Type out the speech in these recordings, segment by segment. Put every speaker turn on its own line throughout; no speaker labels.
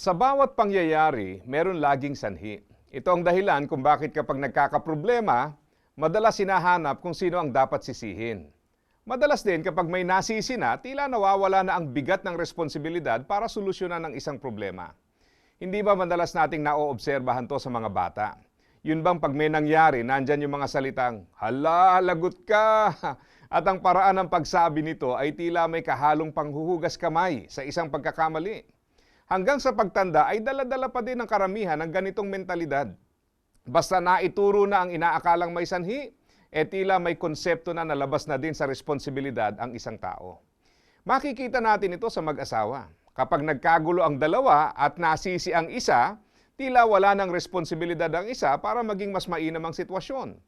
Sa bawat pangyayari, meron laging sanhi. Ito ang dahilan kung bakit kapag nagkakaproblema, madalas sinahanap kung sino ang dapat sisihin. Madalas din kapag may nasisi na, tila nawawala na ang bigat ng responsibilidad para solusyonan ang isang problema. Hindi ba madalas nating naoobserbahan to sa mga bata? Yun bang pag may nangyari, nandyan yung mga salitang, Hala, lagot ka! At ang paraan ng pagsabi nito ay tila may kahalong panghuhugas kamay sa isang pagkakamali. Hanggang sa pagtanda ay dala-dala pa din ng karamihan ng ganitong mentalidad. Basta naituro na ang inaakalang may sanhi, e tila may konsepto na nalabas na din sa responsibilidad ang isang tao. Makikita natin ito sa mag-asawa. Kapag nagkagulo ang dalawa at nasisi ang isa, tila wala ng responsibilidad ang isa para maging mas mainam ang sitwasyon.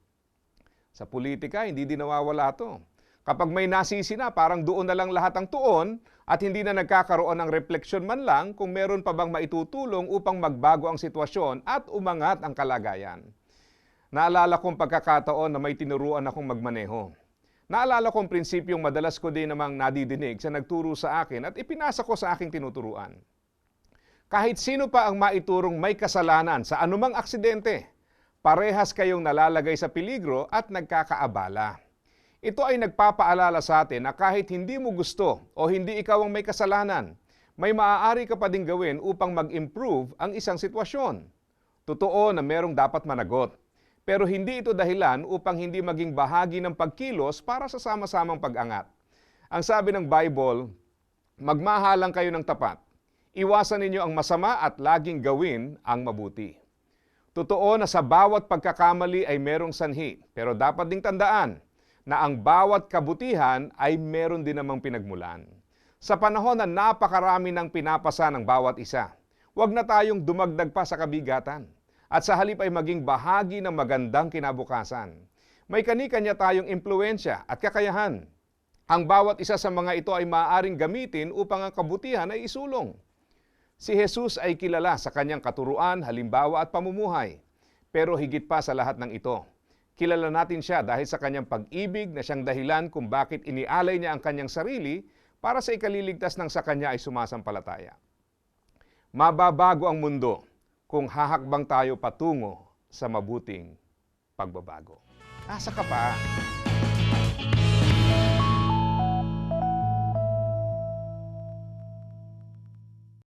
Sa politika, hindi din nawawala to. Kapag may nasisi na, parang doon na lang lahat ang tuon at hindi na nagkakaroon ng refleksyon man lang kung meron pa bang maitutulong upang magbago ang sitwasyon at umangat ang kalagayan. Naalala kong pagkakataon na may tinuruan akong magmaneho. Naalala kong prinsipyong madalas ko din namang nadidinig sa nagturo sa akin at ipinasa ko sa aking tinuturuan. Kahit sino pa ang maiturong may kasalanan sa anumang aksidente, parehas kayong nalalagay sa peligro at nagkakaabala. Ito ay nagpapaalala sa atin na kahit hindi mo gusto o hindi ikaw ang may kasalanan, may maaari ka pa ding gawin upang mag-improve ang isang sitwasyon. Totoo na merong dapat managot, pero hindi ito dahilan upang hindi maging bahagi ng pagkilos para sa sama-samang pag-angat. Ang sabi ng Bible, magmahalang kayo ng tapat. Iwasan ninyo ang masama at laging gawin ang mabuti. Totoo na sa bawat pagkakamali ay merong sanhi, pero dapat ding tandaan na ang bawat kabutihan ay meron din namang pinagmulan. Sa panahon na napakarami ng pinapasa ng bawat isa, huwag na tayong dumagdag pa sa kabigatan at sa halip ay maging bahagi ng magandang kinabukasan. May kani-kanya tayong impluensya at kakayahan. Ang bawat isa sa mga ito ay maaaring gamitin upang ang kabutihan ay isulong. Si Jesus ay kilala sa kanyang katuruan, halimbawa at pamumuhay. Pero higit pa sa lahat ng ito, kilala natin siya dahil sa kanyang pag-ibig na siyang dahilan kung bakit inialay niya ang kanyang sarili para sa ikaliligtas ng sa kanya ay sumasampalataya. Mababago ang mundo kung hahakbang tayo patungo sa mabuting pagbabago. Asa ka pa?